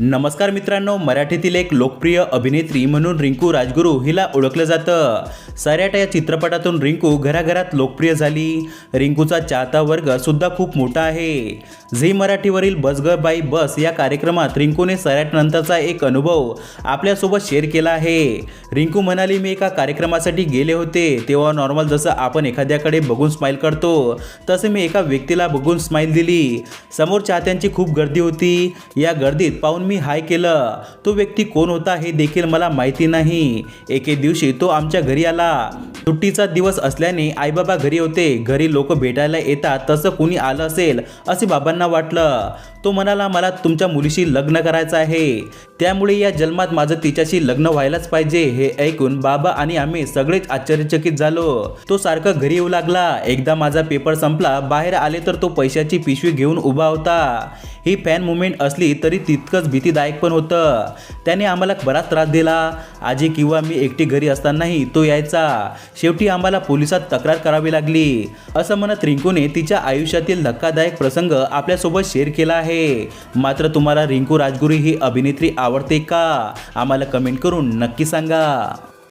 नमस्कार मित्रांनो मराठीतील एक लोकप्रिय अभिनेत्री म्हणून रिंकू राजगुरू हिला ओळखलं जातं. सैराट या चित्रपटातून रिंकू घराघरात लोकप्रिय झाली. रिंकूचा चाहता वर्ग सुद्धा खूप मोठा आहे. झी मराठीवरील बस ग बाई बस या कार्यक्रमात रिंकूने सऱ्याटनंतरचा नंतरचा एक अनुभव आपल्यासोबत शेअर केला आहे. रिंकू म्हणाली मी एका कार्यक्रमासाठी गेले होते. तेव्हा नॉर्मल जसं आपण एखाद्याकडे बघून स्माईल करतो तसे मी एका व्यक्तीला बघून स्माईल दिली. समोर चाहत्यांची खूप गर्दी होती. या गर्दीत पाहून मी हाय केलं. तो व्यक्ती कोण होता हे देखील मला माहिती नाही. एके दिवशी तो आमच्या घरी आला. सुट्टीचा दिवस असल्याने आईबाबा घरी होते. घरी लोक भेटायला येतात. तसं कुणी आलं असेल असे बाबांना वाटलं. तो म्हणाला मला तुमच्या मुलीशी लग्न करायचं आहे. त्यामुळे या जन्मात माझं तिच्याशी लग्न व्हायलाच पाहिजे. हे ऐकून बाबा आणि आम्ही सगळेच आश्चर्यचकित झालो. तो सारखं घरी येऊ लागला. एकदा माझा पेपर संपला. बाहेर आले तर तो पैशाची पिशवी घेऊन उभा होता. ही फॅन मुवमेंट असली तरी तितकंच भीतीदायक पण होतं. त्याने आम्हाला बराच त्रास दिला. आजी किंवा मी एकटी घरी असतानाही तो यायचा. शेवटी आम्हाला पोलिसात तक्रार करावी लागली. असं म्हणत रिंकूने तिच्या आयुष्यातील धक्कादायक प्रसंग आपल्यासोबत शेअर केला आहे. आहे. मात्र तुम्हाला रिंकू राजगुरू ही अभिनेत्री आवडते का? आम्हाला कमेंट करून नक्की सांगा.